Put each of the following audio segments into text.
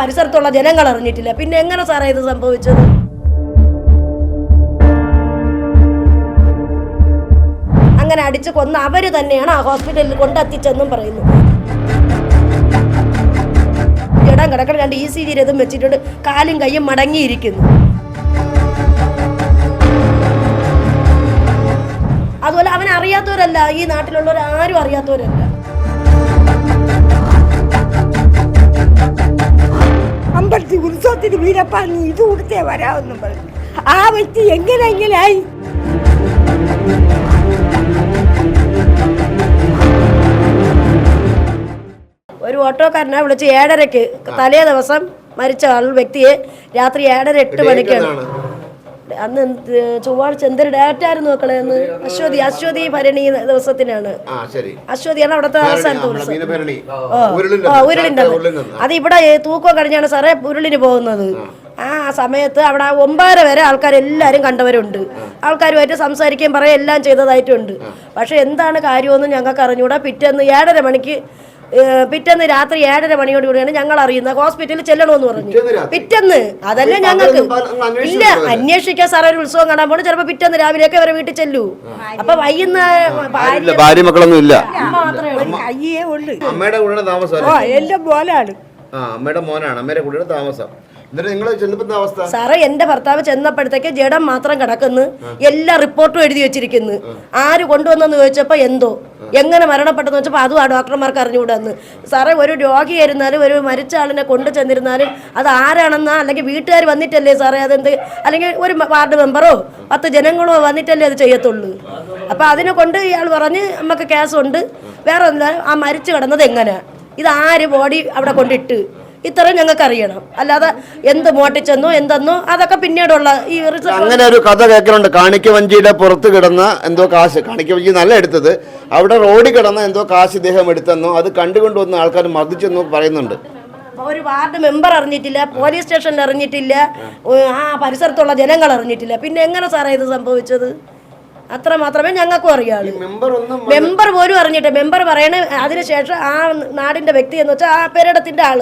പരിസരത്തുള്ള ജനങ്ങൾ അറിഞ്ഞിട്ടില്ല. പിന്നെ എങ്ങനെ സാറേ ഇത് സംഭവിച്ചത്? അങ്ങനെ അടിച്ച് കൊന്ന് അവർ തന്നെയാണ് ആ ഹോസ്പിറ്റലിൽ കൊണ്ടെത്തിച്ചെന്നും പറയുന്നു. ഇടം കിടക്കണം രണ്ട് ഇ സി ജി രഥം വെച്ചിട്ടുണ്ട്. കാലും കൈയും മടങ്ങിയിരിക്കുന്നു. അതുപോലെ അവൻ അറിയാത്തവരല്ല ഈ നാട്ടിലുള്ളവർ ആരും അറിയാത്തവരല്ല. ഉത്സവത്തിന് വീരപ്പ നീ ഇത് കൊടുത്തേ വരാമെന്നും പറഞ്ഞു. ആ വ്യക്തി എങ്ങനെ എങ്ങനെയായി? ഒരു ഓട്ടോക്കാരനെ വിളിച്ച് ഏഴരയ്ക്ക് തലേ ദിവസം മരിച്ച ആൾ വ്യക്തിയെ രാത്രി ഏഴര എട്ട് മണിക്കാണ്. അന്ന് എന്ത് ചൊവ്വാഴ്ച എന്തൊരു ഡേറ്റ് ആയിരുന്നു നോക്കണേന്ന് അന്ന്? അശ്വതി അശ്വതി ഭരണി ദിവസത്തിനാണ്. അശ്വതിയാണ് അവിടുത്തെ അവസാനത്തെ ദിവസം. ഓ. അത് ഇവിടെ തൂക്കം കഴിഞ്ഞാണ് സാറേ ഉരുളിന് പോകുന്നത്. ആ. സമയത്ത് അവിടെ ഒമ്പതര വരെ ആൾക്കാർ എല്ലാവരും കണ്ടവരുണ്ട് ആൾക്കാരുമായിട്ട് സംസാരിക്കുകയും പറയുകയും എല്ലാം ചെയ്തതായിട്ടുണ്ട്. പക്ഷെ എന്താണ് കാര്യമെന്ന് ഞങ്ങൾക്ക് അറിഞ്ഞുകൂടാ പിറ്റേന്ന് ഏഴര മണിക്ക് പിറ്റേന്ന് രാത്രി ഏഴര മണിയോട് കൂടിയാണ് ഞങ്ങൾ അറിയുന്നത്. ഹോസ്പിറ്റലിൽ ചെല്ലണമെന്ന് പറഞ്ഞു. പിറ്റേന്ന് അതല്ലേ ഞങ്ങൾക്ക്. ഇല്ല അന്വേഷിക്കാൻ സാറേ ഒരു ഉത്സവം കാണാൻ പോകണം ചിലപ്പോൾ പിറ്റേന്ന് രാവിലെയൊക്കെ അവരെ വീട്ടിൽ ചെല്ലൂ. അപ്പൊ വൈകുന്നേരം ഭാര്യ മക്കളൊന്നും ഇല്ല. മാത്രമേ ഉള്ളൂ. കയ്യേ ഉള്ളു. അമ്മയുടെ കൂടെ താമസം. ഓ എല്ലാം പോലാണ് ആ അമ്മയുടെ മോനാണ്. അമ്മയുടെ കൂടെ താമസം. എന്നിട്ട് നിങ്ങൾ ചെല്ലുന്ന അവസ്ഥ? സാറേ എന്റെ ഭർത്താവ് ചെന്നപ്പോഴത്തേക്ക് ജഡം മാത്രം കിടക്കുന്നു. എല്ലാ റിപ്പോർട്ടും എഴുതി വെച്ചിരിക്കുന്നു. ആര് കൊണ്ടുവന്നെന്ന് ചോദിച്ചപ്പോ എന്തോ. എങ്ങനെ മരണപ്പെട്ടെന്ന് വെച്ചപ്പോൾ അതും ആ ഡോക്ടർമാർക്ക് അറിഞ്ഞുകൂടെന്ന്. സാറേ ഒരു രോഗിയായിരുന്നാലും ഒരു മരിച്ച ആളിനെ കൊണ്ടു ചെന്നിരുന്നാലും അത് ആരാണെന്നാ? അല്ലെങ്കിൽ വീട്ടുകാർ വന്നിട്ടല്ലേ സാറേ അതെന്ത്? അല്ലെങ്കിൽ ഒരു വാർഡ് മെമ്പറോ പത്ത് ജനങ്ങളോ വന്നിട്ടല്ലേ അത് ചെയ്യത്തുള്ളൂ. അപ്പോൾ അതിനെ കൊണ്ട് ഇയാൾ പറഞ്ഞ് നമുക്ക് കേസുണ്ട് വേറെ ഒന്നും ആ മരിച്ചു കിടന്നത് എങ്ങനെ? ഇത് ആര് ബോഡി അവിടെ കൊണ്ടിട്ട്? ഇത്രയും ഞങ്ങൾക്ക് അറിയണം അല്ലാതെ എന്ത് മോട്ടിച്ചെന്നോ എന്തെന്നോ അതൊക്കെ പിന്നീടുള്ള ഈ അങ്ങനെ ഒരു കഥ കേൾക്കുന്നുണ്ട് കാണിക്ക വഞ്ചിയുടെ പുറത്ത് കിടന്ന എന്തോ കാശ് കാണിക്ക വഞ്ചി നല്ല എടുത്തത്. അവിടെ റോഡിൽ കിടന്ന എന്തോ കാശ് ഇദ്ദേഹം എടുത്തെന്നോ അത് കണ്ടുകൊണ്ട് വന്ന ആൾക്കാർ മർദ്ദിച്ചെന്നോ പറയുന്നുണ്ട്. ഒരു വാർഡ് മെമ്പർ അറിഞ്ഞിട്ടില്ല പോലീസ് സ്റ്റേഷനിൽ അറിഞ്ഞിട്ടില്ല ആ പരിസരത്തുള്ള ജനങ്ങൾ അറിഞ്ഞിട്ടില്ല. പിന്നെ എങ്ങനെ സാറേ ഇത് സംഭവിച്ചത്? അത്ര മാത്രമേ ഞങ്ങൾക്കും അറിയാവൂ. മെമ്പർ പോലും അറിഞ്ഞിട്ട് മെമ്പർ പറയണ അതിനുശേഷം ആ നാടിന്റെ വ്യക്തി എന്ന് വെച്ചാൽ ആ പേരിടത്തിന്റെ ആൾ.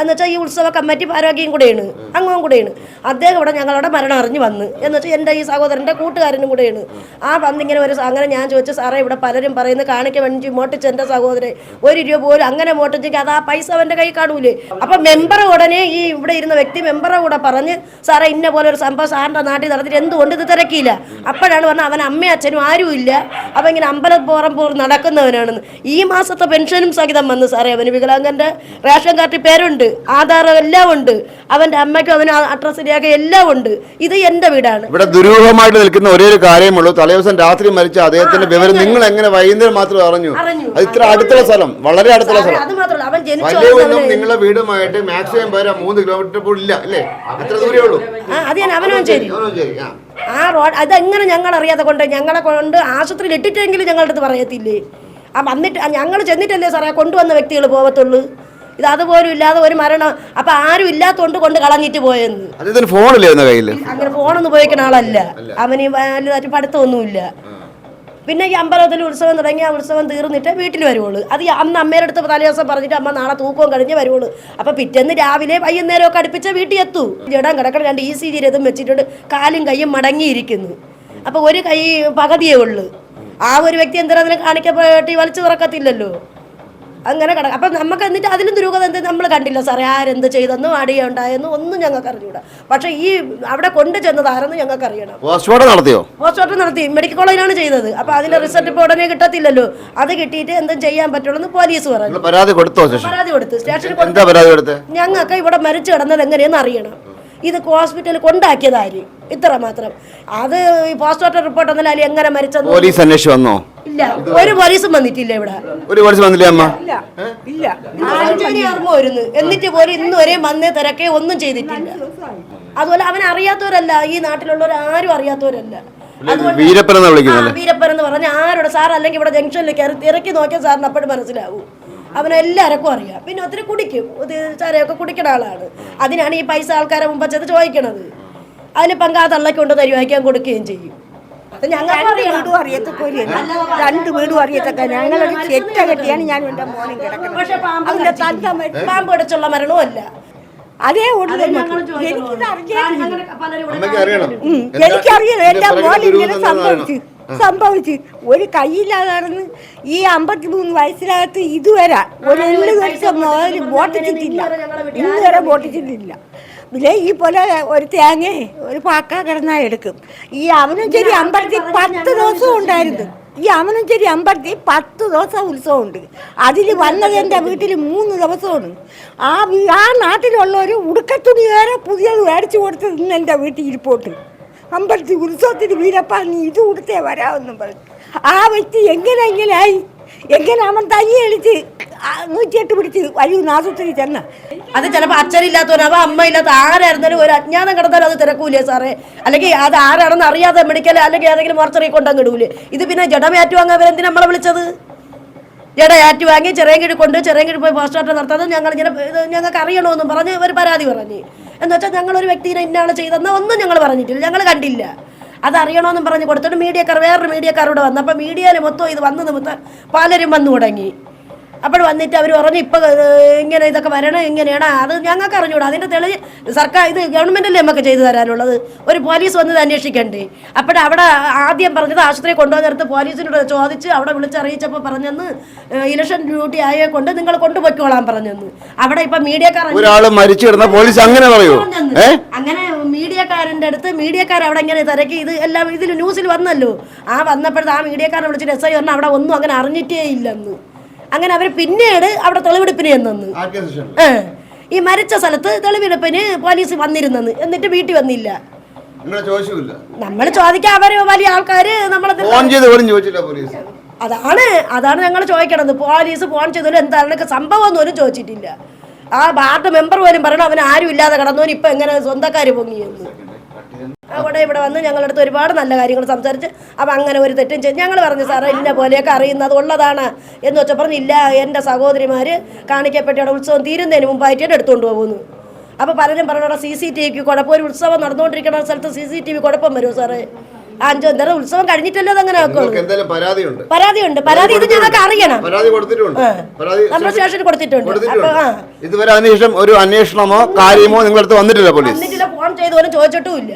എന്ന് വെച്ചാൽ ഈ ഉത്സവ കമ്മിറ്റി ആരോഗ്യം കൂടെയാണ് അംഗവും കൂടെയാണ്. അദ്ദേഹം ഇവിടെ ഞങ്ങളുടെ മരണം അറിഞ്ഞു വന്ന്. എന്ന് വെച്ചാൽ എന്റെ ഈ സഹോദരന്റെ കൂട്ടുകാരനും കൂടെയാണ്. ആ വന്ന് ഇങ്ങനെ ഒരു അങ്ങനെ ഞാൻ ചോദിച്ചു സാറേ ഇവിടെ പലരും പറയുന്നത് കാണിക്ക വേണ്ടി മോട്ടിച്ച് എന്റെ സഹോദരൻ ഒരു രൂപ പോലും അങ്ങനെ മോട്ടിച്ചെങ്കിൽ അത് ആ പൈസ അവന്റെ കൈ കാണൂലേ? അപ്പൊ മെമ്പർ ഉടനെ ഈ ഇവിടെ ഇരുന്ന വ്യക്തി മെമ്പറെ കൂടെ പറഞ്ഞ് സാറേ ഇന്ന പോലെ ഒരു സംഭവം സാറിന്റെ നാട്ടിൽ നടന്നിട്ട് എന്തുകൊണ്ട് ഇത് തിരക്കിയില്ല? അപ്പോഴാണ് പറഞ്ഞത് അവൻ അമ്മയും അച്ഛനും ആരും ഇല്ല. അവൻ ഇങ്ങനെ അമ്പലപ്പോറം പോർ നടക്കുന്നവനാണെന്ന്. ഈ മാസത്തെ പെൻഷനും സഹിതം വന്നു സാറേ അവന് വികലാംഗന്റെ റേഷൻ കാർഡിൽ പേരുണ്ട് ആധാർ എല്ലാം ഉണ്ട്. അവന്റെ അമ്മയ്ക്കും അവന് അഡ്രസ് ശരിയാക്കി എല്ലാം ഉണ്ട്. ഇത് എന്റെ വീടാണ്. ഇവിടെ ദുരൂഹമായിട്ട് നിൽക്കുന്ന ഒരേ ഒരു കാര്യമുള്ളൂ. തലേദിവസം രാത്രി മരിച്ച അദ്ദേഹത്തിന്റെ വിവരം നിങ്ങൾ എങ്ങനെ വൈകുന്നേരം മാത്രം അറിഞ്ഞു. അത് ഇത്ര അടുത്തുള്ള സ്ഥലം വളരെ അടുത്തുള്ള സ്ഥലം. അത് മാത്രമല്ല അവൻ ജനിച്ചു വലിയ വളർന്നവന് നിങ്ങളെ വീടുമായിട്ട് മാക്സിമം വരെ മൂന്ന് കിലോമീറ്റർ പോലും ഇല്ല അല്ലേ? അത്ര ദൂരേ ഉള്ളൂ. ആ അത് ഞാൻ ആ. ആ റോഡ് അതെങ്ങനെ ഞങ്ങൾ അറിയാതെ കൊണ്ട് ഞങ്ങളെ കൊണ്ട് ആശുപത്രിയിൽ ഇട്ടിട്ടെങ്കിലും ഞങ്ങളുടെ അടുത്ത് പറയത്തില്ലേ? ആ വന്നിട്ട് ഞങ്ങൾ ചെന്നിട്ടല്ലേ സാറേ കൊണ്ടുവന്ന വ്യക്തികൾ പോകത്തുള്ളൂ ഇത് അതുപോലും ഇല്ലാതെ ഒരു മരണം അപ്പൊ ആരും ഇല്ലാത്തോണ്ട് കൊണ്ട് കളഞ്ഞിട്ട് പോയെന്ന്. അങ്ങനെ ഫോണൊന്നും ഉപയോഗിക്കുന്ന ആളല്ല. അവന് പഠിത്തമൊന്നുമില്ല. പിന്നെ ഈ അമ്പലത്തിൽ ഉത്സവം തുടങ്ങി ആ ഉത്സവം തീർന്നിട്ട് വീട്ടിൽ വരുവുള്ളൂ. അത് അന്ന് അമ്മയുടെ അടുത്ത് തലേ ദിവസം പറഞ്ഞിട്ട് അമ്മ നാളെ തൂക്കവും കഴിഞ്ഞ് വരുവുള്ളൂ. അപ്പോൾ പിറ്റേന്ന് രാവിലെ വൈകുന്നേരം ഒക്കെ അടുപ്പിച്ച വീട്ടിൽ എത്തൂ. ജഡം കിടക്കണം രണ്ട് ഇ സി ജി രഥം വെച്ചിട്ടുണ്ട്. കാലും കൈയും മടങ്ങിയിരിക്കുന്നു. അപ്പോൾ ഒരു കൈ പകുതിയേ ഉള്ളൂ. ആ ഒരു വ്യക്തി എന്തിനാ അതിനെ കാണിക്കപ്പെട്ടി വലിച്ചു തുറക്കത്തില്ലല്ലോ. അങ്ങനെ കിടക്കാം അപ്പം നമുക്ക് എന്നിട്ട് അതിലും ദുരൂഹത എന്ത്? നമ്മൾ കണ്ടില്ല സാറേ ആരെന്ത് ചെയ്തെന്നും അടിയ ഉണ്ടായെന്നും ഒന്നും ഞങ്ങൾക്ക് അറിഞ്ഞൂടാ. പക്ഷെ ഈ അവിടെ കൊണ്ടു ചെന്നത് ആരെന്ന് ഞങ്ങൾക്ക് അറിയണം. പോസ്റ്റ്മോർട്ടം നടത്തിയോ? പോസ്റ്റ്മോർട്ടം നടത്തി. മെഡിക്കൽ കോളേജിലാണ് ചെയ്തത്. അപ്പോൾ അതിന്റെ റിസൾട്ട് ഇപ്പോൾ ഉടനെ കിട്ടത്തില്ലല്ലോ. അത് കിട്ടിയിട്ട് എന്തും ചെയ്യാൻ പറ്റുള്ളൂ എന്ന് പോലീസ് പറഞ്ഞു. പരാതി കൊടുത്തോ പരാതി കൊടുത്തു. സ്റ്റേഷനിൽ ഞങ്ങൾക്ക് ഇവിടെ മരിച്ചു കിടന്നത് എങ്ങനെയെന്ന് അറിയണം. ഇത് ഹോസ്പിറ്റലിൽ കൊണ്ടാക്കിയതാര് ഇത്ര മാത്രം. അത് ഈ പോസ്റ്റ്മോർട്ടം റിപ്പോർട്ട് വന്നാൽ എങ്ങനെ മരിച്ചത് പോലീസ് അന്വേഷിച്ചു വന്നോ? ഇല്ല. ഒരു പോലീസും വന്നിട്ടില്ല ഇവിടെ. ഒരു പോലീസ് വന്നില്ല അമ്മ? ഇല്ല. ഓർമ്മ വരുന്നു എന്നിട്ട് പോലും ഇന്ന് വരെ വന്നേ തിരക്കേ ഒന്നും ചെയ്തിട്ടില്ല. അതുപോലെ അവൻ അറിയാത്തവരല്ല. ഈ നാട്ടിലുള്ളവർ ആരും അറിയാത്തവരല്ല. വീരപ്പൻ എന്ന് പറഞ്ഞ ആരോട്? സാർ അല്ലെങ്കിൽ ഇവിടെ ജംഗ്ഷനിൽ കയറി ഇറക്കി നോക്കിയാൽ സാറിന് അപ്പോഴും മനസ്സിലാവും. അവനെ എല്ലാവർക്കും അറിയാം. പിന്നെ ഒത്തിരി കുടിക്കും. ചരയൊക്കെ കുടിക്കുന്ന ആളാണ്. അതിനാണ് ഈ പൈസ ആൾക്കാരെ മുമ്പ് ചെന്ന് ചോദിക്കണത്. അതിന് പങ്കാ തള്ളക്ക് കൊണ്ട് തരുവാക്കാൻ കൊടുക്കുകയും ചെയ്യും. അത് ഞങ്ങൾക്ക് രണ്ട് അറിയാം വീടും അറിയത്തക്ക രണ്ട് വീടും അറിയത്തക്ക ഞങ്ങളൊരു ചെറ്റ കെട്ടിയാണ് ഞാൻ എന്റെ മോനും കിടക്കുന്നത്. പക്ഷെ പാമ്പ് കടിച്ചുള്ള മരണവും അല്ല. അതേ ഉള്ളു എനിക്കിത് അറിഞ്ഞിട്ടില്ല. അങ്ങനെ പലരും ഇവിടെ അമ്മയ്ക്ക് അറിയണം. ഉം, എന്താ എനിക്കറിയാം ഇതിന്റെ എന്റെ മോൻ ഇങ്ങനെ സംഭവിച്ചു. സംഭവിച്ചു ഒരു കയ്യില്ലാതെ നടന്ന് ഈ അമ്പത്തിമൂന്ന് വയസ്സിനകത്ത് ഇതുവരെ ഒരു എള്ളു വർഷം മുതൽ ചെയ്തിട്ടില്ല ഇന്ന് വോട്ട് ചെയ്തിട്ടില്ല പിന്നെ ഈ പോലെ ഒരു തേങ്ങ ഒരു പാക്ക കിടന്നാ എടുക്കും. ഈ അവനഞ്ചേരി അമ്പലത്തിൽ പത്ത് ദിവസം ഉണ്ടായിരുന്നു. ഈ അവനഞ്ചേരി അമ്പലത്തിൽ പത്ത് ദിവസം ഉത്സവമുണ്ട്. അതിൽ വന്നത് എന്റെ വീട്ടിൽ മൂന്ന് ദിവസമാണ്. ആ ആ നാട്ടിലുള്ളവർ ഉടുക്കത്തുണി വേറെ പുതിയത് മേടിച്ചു കൊടുത്തത് ഇന്ന് എന്റെ വീട്ടിൽ ഇരിപ്പോട്ട്. അമ്പലത്തിൽ ഉത്സവത്തിന് വീരപ്പ നീ ഇത് കൊടുത്തേ വരാമെന്നും പറഞ്ഞു. ആ വ്യക്തി എങ്ങനെ എങ്ങനെയായി? എങ്ങനെ അവൻ തയ്യ എളിച്ച് നൂറ്റിയെട്ട് പിടിച്ച് വഴി ആശുപത്രി ചെന്ന? അത് ചിലപ്പോൾ അച്ഛനില്ലാത്തവനോ അമ്മ ഇല്ലാത്ത ആരായിരുന്നാലും ഒരു അജ്ഞാനം കിടന്നാലും അത് തിരക്കൂലേ സാറേ. അല്ലെങ്കിൽ അത് ആരാണെന്ന് അറിയാതെ മെഡിക്കൽ അല്ലെങ്കിൽ ഏതെങ്കിലും മോർച്ചറി കൊണ്ടങ്ങ് ഇടൂലേ. ഇത് പിന്നെ ജഡമേറ്റുവാങ്ങാൻ അവരെന്തിനാ നമ്മളെ വിളിച്ചത്? ജഡ ആറ്റ് വാങ്ങി ചെറിയ കിഴി കൊണ്ട് ചെറിയ കിഴി പോയി പോസ്റ്റ്മോർട്ടം നടത്താതെ ഞങ്ങൾ ഇങ്ങനെ ഞങ്ങൾക്ക് അറിയണമെന്നും പറഞ്ഞ് ഒരു പരാതി പറഞ്ഞു. എന്ന് വെച്ചാൽ ഞങ്ങളൊരു വ്യക്തിനെ ഇന്നാണ് ചെയ്തെന്ന് ഒന്നും ഞങ്ങൾ പറഞ്ഞിട്ടില്ല. ഞങ്ങൾ കണ്ടില്ല. അത് അറിയണമെന്നും പറഞ്ഞ് കൊടുത്തിട്ട് മീഡിയക്കാർ വേറൊരു മീഡിയക്കാരോട് വന്നു വന്നപ്പോൾ മീഡിയയിൽ മൊത്തം ഇത് വന്ന് നിമിത്തം പലരും വന്നു തുടങ്ങി. അപ്പോൾ വന്നിട്ട് അവർ പറഞ്ഞു ഇപ്പം ഇങ്ങനെ ഇതൊക്കെ വരണം ഇങ്ങനെയാണ്. അത് ഞങ്ങൾക്ക് അറിഞ്ഞൂടാ. അതിന്റെ തെളിവ് സർക്കാർ ഇത് ഗവൺമെന്റല്ലേ നമുക്ക് ചെയ്തു തരാനുള്ളത്? ഒരു പോലീസ് വന്നത് അന്വേഷിക്കണ്ടേ? അപ്പോൾ അവിടെ ആദ്യം പറഞ്ഞത് ആശുപത്രി കൊണ്ടുവന്നിടത്ത് പോലീസിനോട് ചോദിച്ച് അവിടെ വിളിച്ചറിയിച്ചപ്പോൾ പറഞ്ഞെന്ന് ഇലക്ഷൻ ഡ്യൂട്ടി ആയേ കൊണ്ട് നിങ്ങൾ കൊണ്ടുപോയിക്കോളാൻ പറഞ്ഞെന്ന്. അവിടെ ഇപ്പം മീഡിയക്കാർ ഒരാൾ മരിച്ചു കിടന്ന പോലീസ് അങ്ങനെ പറയൂ? അങ്ങനെ മീഡിയക്കാരന്റെ അടുത്ത് മീഡിയക്കാർ അവിടെ ഇങ്ങനെ തിരക്കി. ഇത് എല്ലാം ഇതിൽ ന്യൂസിൽ വന്നല്ലോ. ആ വന്നപ്പോഴത്തെ ആ മീഡിയക്കാരനെ വിളിച്ചിട്ട് എസ് ഐ പറഞ്ഞാൽ അവിടെ ഒന്നും അങ്ങനെ അറിഞ്ഞിട്ടേ ഇല്ലെന്ന്. അങ്ങനെ അവർ പിന്നീട് അവിടെ തെളിവെടുപ്പിന് ചെന്നു. ഈ മരിച്ച സ്ഥലത്ത് തെളിവെടുപ്പിന് പോലീസ് വന്നിരുന്നെന്ന്. എന്നിട്ട് വീട്ടിൽ വന്നില്ല. നമ്മൾ ചോദിക്കാൻ അവർ വലിയ ആൾക്കാര് നമ്മളെ അതാണ് അതാണ് ഞങ്ങൾ ചോദിക്കണത്. പോലീസ് ഫോൺ ചെയ്തോലും എന്താണ്? സംഭവം ഒന്നും ചോദിച്ചിട്ടില്ല. ആ വാർഡ് മെമ്പർ പോലും പറയണം അവൻ ആരും ഇല്ലാതെ കിടന്നവൻ ഇപ്പൊ എങ്ങനെ സ്വന്തക്കാര് പൊങ്ങിയെന്ന് അവിടെ ഇവിടെ വന്ന് ഞങ്ങളുടെ അടുത്ത് ഒരുപാട് നല്ല കാര്യങ്ങൾ സംസാരിച്ച് അപ്പം അങ്ങനെ ഒരു തെറ്റും ചെയ്ത്. ഞങ്ങൾ പറഞ്ഞു സാറേ ഇന്ന പോലെയൊക്കെ അറിയുന്നത് ഉള്ളതാണ്. എന്ന് വെച്ചാൽ പറഞ്ഞു ഇല്ല എന്റെ സഹോദരിമാർ കാണിക്കപ്പെട്ട ഉത്സവം തീരുന്നതിന് മുമ്പായിട്ട് എടുത്തുകൊണ്ട് പോകുന്നു. അപ്പോൾ പലരും പറഞ്ഞോടെ സി സി ടി വിക്ക് കുഴപ്പം ഒരു ഉത്സവം നടന്നുകൊണ്ടിരിക്കുന്ന സ്ഥലത്ത് സി സി ടി വി കുഴപ്പം വരുമോ സാറേ? അഞ്ചോ എന്താ ഉത്സവം കഴിഞ്ഞിട്ടല്ലോ അതങ്ങനെ പരാതിയുണ്ട്. പരാതിയുണ്ട്. പരാതി ഇത് ഞങ്ങൾക്ക് അറിയണം. പരാതി കൊടുത്തിട്ടുണ്ട്. നമ്മുടെ സ്റ്റേഷനിൽ ഇതുവരെ ഒരു അന്വേഷണമോ കാര്യമോ നിങ്ങളടുത്ത് വന്നിട്ടില്ല പോലീസ്? വന്നിട്ടില്ല ഫോൺ ചെയ്ത് പോലും ചോദിച്ചിട്ടുമില്ല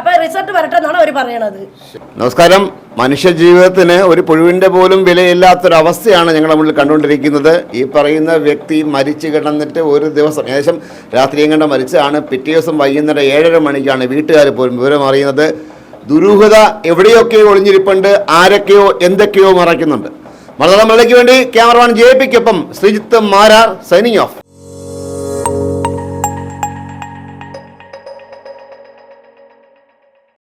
അപ്പൊ റിസൾട്ട് വരട്ടെ എന്നാണ് അവർ പറയണത്. നമസ്കാരം. മനുഷ്യ ജീവിതത്തിന് ഒരു പുഴുവിന്റെ പോലും വിലയില്ലാത്തൊരവസ്ഥയാണ് ഞങ്ങളുടെ മുന്നിൽ കണ്ടുകൊണ്ടിരിക്കുന്നത്. ഈ പറയുന്ന വ്യക്തി മരിച്ചു കിടന്നിട്ട് ഒരു ദിവസം ഏകദേശം രാത്രിയും കണ്ട മരിച്ചതാണ്. പിറ്റേ ദിവസം വൈകുന്നേരം ഏഴര മണിക്കാണ് വീട്ടുകാർ പോലും വിവരം അറിയുന്നത്. ദുരൂഹത എവിടെയൊക്കെയോ ഒളിഞ്ഞിരിപ്പുണ്ട്. ആരൊക്കെയോ എന്തൊക്കെയോ മറയ്ക്കുന്നുണ്ട്. മലയാളം വേണ്ടി ക്യാമറമാൻ ജെ പിക്കൊപ്പം ശ്രീജിത്ത് മാരാർ സൈനിങ് ഓഫ്